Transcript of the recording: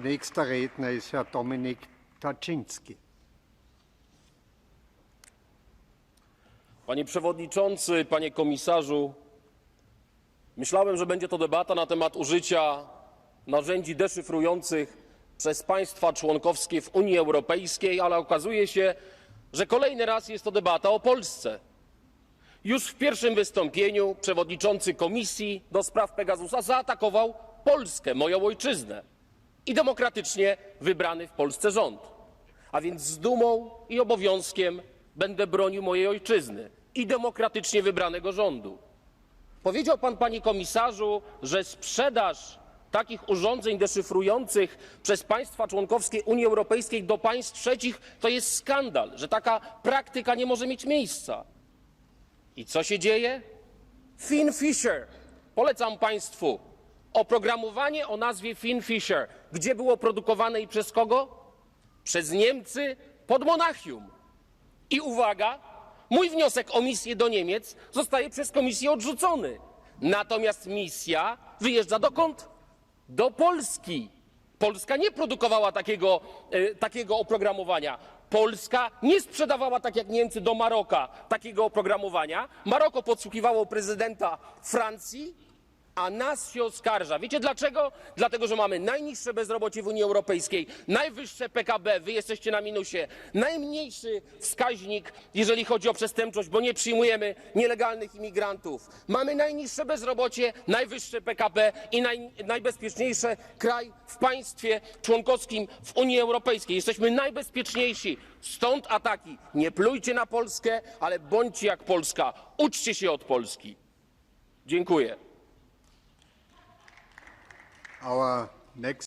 Nächster Redner ist Herr Dominik Taczynski. Panie przewodniczący, panie komisarzu, myślałem, że będzie to debata na temat użycia narzędzi deszyfrujących przez państwa członkowskie w Unii Europejskiej, ale okazuje się, że kolejny raz jest to debata o Polsce. Już w pierwszym wystąpieniu przewodniczący Komisji do spraw Pegasusa zaatakował Polskę, moją ojczyznę i demokratycznie wybrany w Polsce rząd. A więc z dumą i obowiązkiem będę bronił mojej ojczyzny i demokratycznie wybranego rządu. Powiedział pan, panie komisarzu, że sprzedaż takich urządzeń deszyfrujących przez państwa członkowskie Unii Europejskiej do państw trzecich to jest skandal, że taka praktyka nie może mieć miejsca. I co się dzieje? Finfisher. Polecam Państwu oprogramowanie o nazwie Finfisher. Gdzie było produkowane i przez kogo? Przez Niemcy pod Monachium. I uwaga, mój wniosek o misję do Niemiec zostaje przez komisję odrzucony. Natomiast misja wyjeżdża dokąd? Do Polski. Polska nie produkowała takiego, e, takiego oprogramowania. Polska nie sprzedawała, tak jak Niemcy, do Maroka takiego oprogramowania. Maroko podsłuchiwało prezydenta Francji, a nas się oskarża. Wiecie dlaczego? Dlatego, że mamy najniższe bezrobocie w Unii Europejskiej, najwyższe PKB, wy jesteście na minusie, najmniejszy wskaźnik, jeżeli chodzi o przestępczość, bo nie przyjmujemy nielegalnych imigrantów. Mamy najniższe bezrobocie, najwyższe PKB i naj, najbezpieczniejszy kraj w państwie członkowskim w Unii Europejskiej. Jesteśmy najbezpieczniejsi. Stąd ataki. Nie plujcie na Polskę, ale bądźcie jak Polska. Uczcie się od Polski. Dziękuję. Our next